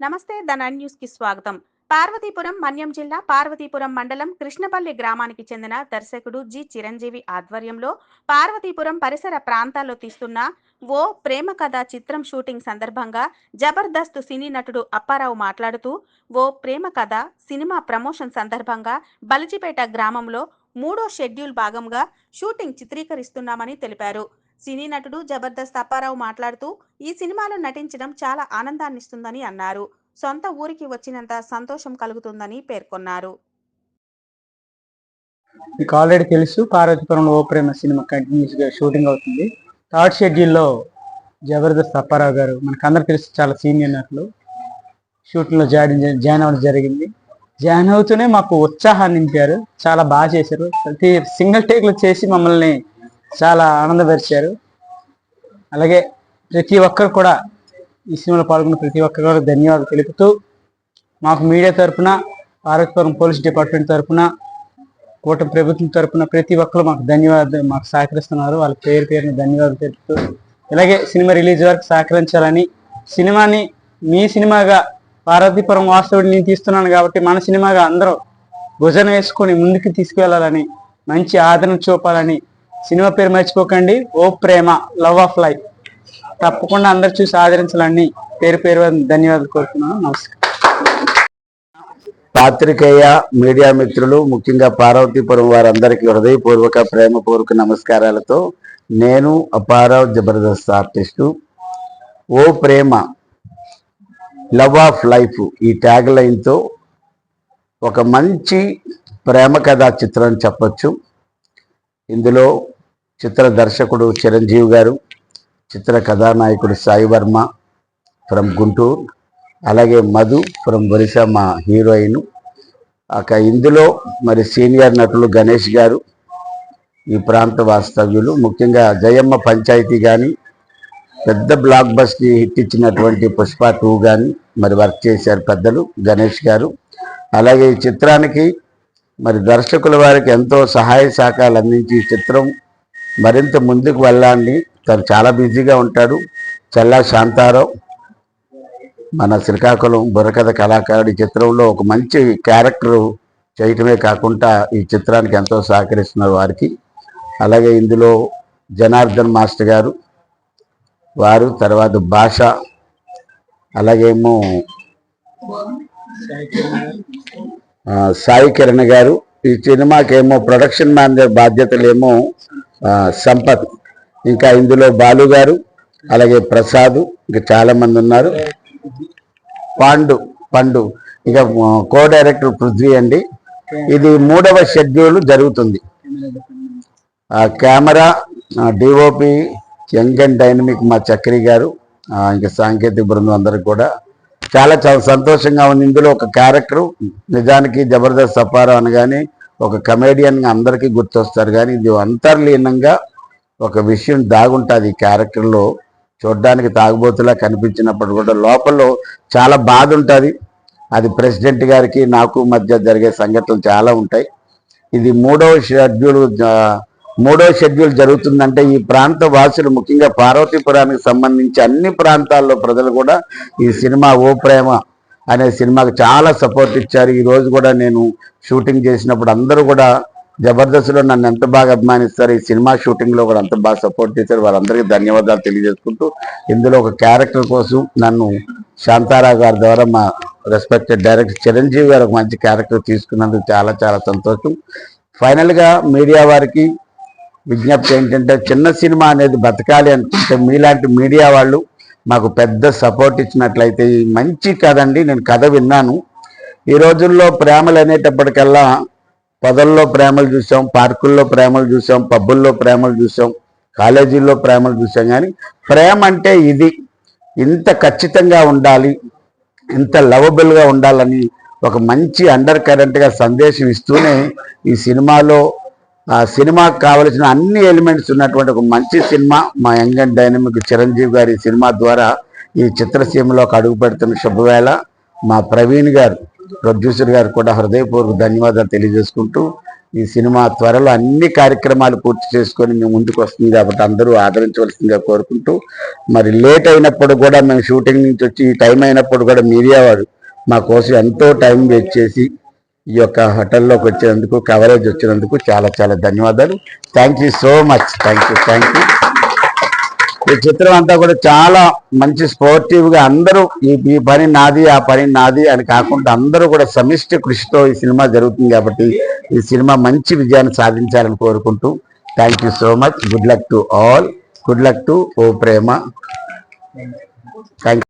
నమస్తే ధన న్యూస్కి స్వాగతం. పార్వతీపురం మన్యం జిల్లా పార్వతీపురం మండలం కృష్ణపల్లి గ్రామానికి చెందిన దర్శకుడు జి. చిరంజీవి ఆధ్వర్యంలో పార్వతీపురం పరిసర ప్రాంతాల్లో తీస్తున్న ఓ ప్రేమ కథ చిత్రం షూటింగ్ సందర్భంగా జబర్దస్త్ సినీ నటుడు అప్పారావు మాట్లాడుతూ ఓ ప్రేమ కథ సినిమా ప్రమోషన్ సందర్భంగా బలిజిపేట గ్రామంలో మూడో షెడ్యూల్ భాగంగా షూటింగ్ చిత్రీకరిస్తున్నామని తెలిపారు. సినీ నటుడు జబర్దస్త్ అప్పారావు మాట్లాడుతూ ఈ సినిమాలో నటించడం చాలా ఆనందాన్నిస్తుందని అన్నారు. సొంత ఊరికి వచ్చినంత సంతోషం కలుగుతుందని పేర్కొన్నారు. మీకు ఆల్రెడీ తెలుసు. పార్వతీపురంలో ఓ ప్రేమ సినిమా కంటిన్యూస్గా షూటింగ్ అవుతుంది. థర్డ్ షెడ్యూల్లో జబర్దస్త్ అప్పారావు గారు మనకు అందరు తెలుసు చాలా సీనియర్ నటులు. షూటింగ్లో జాయిన్ జాయిన్ అవ్వడం జరిగింది. జాయిన్ అవుతూనే మాకు ఉత్సాహాన్ని నింపారు. చాలా బాగా చేశారు. ప్రతి సింగిల్ టేక్లు చేసి మమ్మల్ని చాలా ఆనందపరిచారు. అలాగే ప్రతి ఒక్కరు కూడా ఈ సినిమాలో పాల్గొన్న ప్రతి ఒక్కరు కూడా ధన్యవాదాలు తెలుపుతూ మాకు మీడియా తరపున పార్వతీపురం పోలీస్ డిపార్ట్మెంట్ తరపున కూటమి ప్రభుత్వం తరఫున ప్రతి ఒక్కరు మాకు ధన్యవాదాలు మాకు సహకరిస్తున్నారు. వాళ్ళ పేరు పేరుని ధన్యవాదాలు తెలుపుతూ ఇలాగే సినిమా రిలీజ్ వరకు సహకరించాలని సినిమాని మీ సినిమాగా పార్వతీపురం వాస్తవుడిని నేను తీస్తున్నాను కాబట్టి మన సినిమాగా అందరూ భుజన వేసుకొని ముందుకు తీసుకువెళ్ళాలని మంచి ఆదరణ చూపాలని సినిమా పేరు మర్చిపోకండి. O Prema love of life. తప్పకుండా అందరు చూసి ఆదరించాలని పేరు పేరు ధన్యవాదాలు కోరుతున్నాను. నమస్కారం. పాత్రికేయ మీడియా మిత్రులు ముఖ్యంగా పార్వతీపురం వారందరికీ హృదయపూర్వక ప్రేమపూర్వక నమస్కారాలతో నేను Apparao Jabardasth artist. O Prema love of life ఈ ట్యాగ్ లైన్తో ఒక మంచి ప్రేమ కథా చిత్రం చెప్పొచ్చు. ఇందులో చిత్ర దర్శకుడు చిరంజీవి గారు చిత్ర కథానాయకుడు సాయి వర్మ ఫ్రమ్ గుంటూరు అలాగే మధు ఫ్రమ్ ఒరిస్సా మా హీరోయిన్. అక్కడ ఇందులో మరి సీనియర్ నటులు గణేష్ గారు ఈ ప్రాంత వాస్తవ్యులు ముఖ్యంగా జయమ్మ పంచాయతీ కానీ పెద్ద బ్లాక్ బస్కి హిట్ ఇచ్చినటువంటి పుష్ప టూ కానీ మరి వర్క్ చేశారు పెద్దలు గణేష్ గారు. అలాగే ఈ చిత్రానికి మరి దర్శకుల వారికి ఎంతో సహాయ సహకారాలు అందించి ఈ చిత్రం మరింత ముందుకు వెళ్ళాలని తను చాలా బిజీగా ఉంటాడు. చల్లా శాంతారావు మన శ్రీకాకుళం బుర్రకథ కళాకారుడి చిత్రంలో ఒక మంచి క్యారెక్టర్ చేయటమే కాకుండా ఈ చిత్రానికి ఎంతో సహకరిస్తున్నారు వారికి. అలాగే ఇందులో జనార్దన్ మాస్టర్ గారు వారు తర్వాత భాష అలాగేమో సాయి కిరణ్ గారు. ఈ సినిమాకేమో ప్రొడక్షన్ మేనేజర్ బాధ్యతలేమో సంపత్. ఇంకా ఇందులో బాలు గారు అలాగే ప్రసాద్ ఇంకా చాలామంది ఉన్నారు. పాండు పండు. ఇక కో డైరెక్టర్ పృథ్వీ అండి. ఇది మూడవ షెడ్యూల్ జరుగుతుంది. Camera DOP young and dynamic మా చక్రి గారు ఇంకా సాంకేతిక బృందం అందరికి కూడా. చాలా చాలా సంతోషంగా ఉంది. ఇందులో ఒక క్యారెక్టర్ నిజానికి జబర్దస్త్ సఫారా అనగానే ఒక కమేడియన్గా అందరికీ గుర్తొస్తారు. కానీ ఇది అంతర్లీనంగా ఒక విషయం దాగుంటుంది ఈ క్యారెక్టర్లో చూడ్డానికి తాగుబోతులా కనిపించినప్పుడు కూడా లోపల చాలా బాధ ఉంటుంది అది ప్రెసిడెంట్ గారికి నాకు మధ్య జరిగే సంఘటనలు చాలా ఉంటాయి. ఇది మూడవ షెడ్యూల్ మూడవ షెడ్యూల్ జరుగుతుందంటే ఈ ప్రాంత వాసులు ముఖ్యంగా పార్వతీపురానికి సంబంధించి అన్ని ప్రాంతాల్లో ప్రజలు కూడా ఈ సినిమా ఓ ప్రేమ అనే సినిమాకి చాలా సపోర్ట్ ఇచ్చారు. ఈరోజు కూడా నేను షూటింగ్ చేసినప్పుడు అందరూ కూడా జబర్దస్త్లో నన్ను ఎంత బాగా అభిమానిస్తారు ఈ సినిమా షూటింగ్లో కూడా అంత బాగా సపోర్ట్ చేశారు. వారందరికీ ధన్యవాదాలు తెలియజేసుకుంటూ ఇందులో ఒక క్యారెక్టర్ కోసం నన్ను శాంతారావు గారి ద్వారా మా రెస్పెక్టెడ్ డైరెక్టర్ చిరంజీవి గారు ఒక మంచి క్యారెక్టర్ తీసుకున్నందుకు చాలా చాలా సంతోషం. ఫైనల్గా మీడియా వారికి విజ్ఞప్తి ఏంటంటే చిన్న సినిమా అనేది బతకాలి అనుకుంటే మీలాంటి మీడియా వాళ్ళు మాకు పెద్ద సపోర్ట్ ఇచ్చినట్లయితే మంచి కథ అండి నేను కథ విన్నాను. ఈ రోజుల్లో ప్రేమలు అనేటప్పటికల్లా పొదల్లో ప్రేమలు చూసాం పార్కుల్లో ప్రేమలు చూసాం పబ్బుల్లో ప్రేమలు చూసాం కాలేజీల్లో ప్రేమలు చూసాం. కానీ ప్రేమ అంటే ఇది ఇంత ఖచ్చితంగా ఉండాలి ఇంత లవబుల్గా ఉండాలని ఒక మంచి అండర్ కరెంట్గా సందేశం ఇస్తూనే ఈ సినిమాలో ఆ సినిమాకు కావలసిన అన్ని ఎలిమెంట్స్ ఉన్నటువంటి ఒక మంచి సినిమా మా యంగ్ అండ్ డైనమిక్ చిరంజీవి గారి సినిమా ద్వారా ఈ చిత్రసీమలోకి అడుగు పెడుతున్న శుభవేళ మా ప్రవీణ్ గారు ప్రొడ్యూసర్ గారు కూడా హృదయపూర్వక ధన్యవాదాలు తెలియజేసుకుంటూ ఈ సినిమా త్వరలో అన్ని కార్యక్రమాలు పూర్తి చేసుకొని మేము ముందుకు వస్తుంది కాబట్టి అందరూ ఆదరించవలసిందిగా కోరుకుంటూ మరి లేట్ అయినప్పుడు కూడా మేము షూటింగ్ నుంచి వచ్చి ఈ టైం అయినప్పుడు కూడా మీడియా వారు మా కోసం ఎంతో టైం వేస్ట్ చేసి ఈ యొక్క హోటల్లోకి వచ్చినందుకు కవరేజ్ వచ్చినందుకు చాలా చాలా ధన్యవాదాలు. Thank you so much thank you thank you ఈ చిత్రం అంతా కూడా చాలా మంచి స్పోర్టివ్గా అందరూ ఈ ఈ పని నాది ఆ పని నాది అని కాకుండా అందరూ కూడా సమిష్టి కృషితో ఈ సినిమా జరుగుతుంది కాబట్టి ఈ సినిమా మంచి విజయాన్ని సాధించాలని కోరుకుంటూ thank you so much good luck to all good luck to O Prema. Thank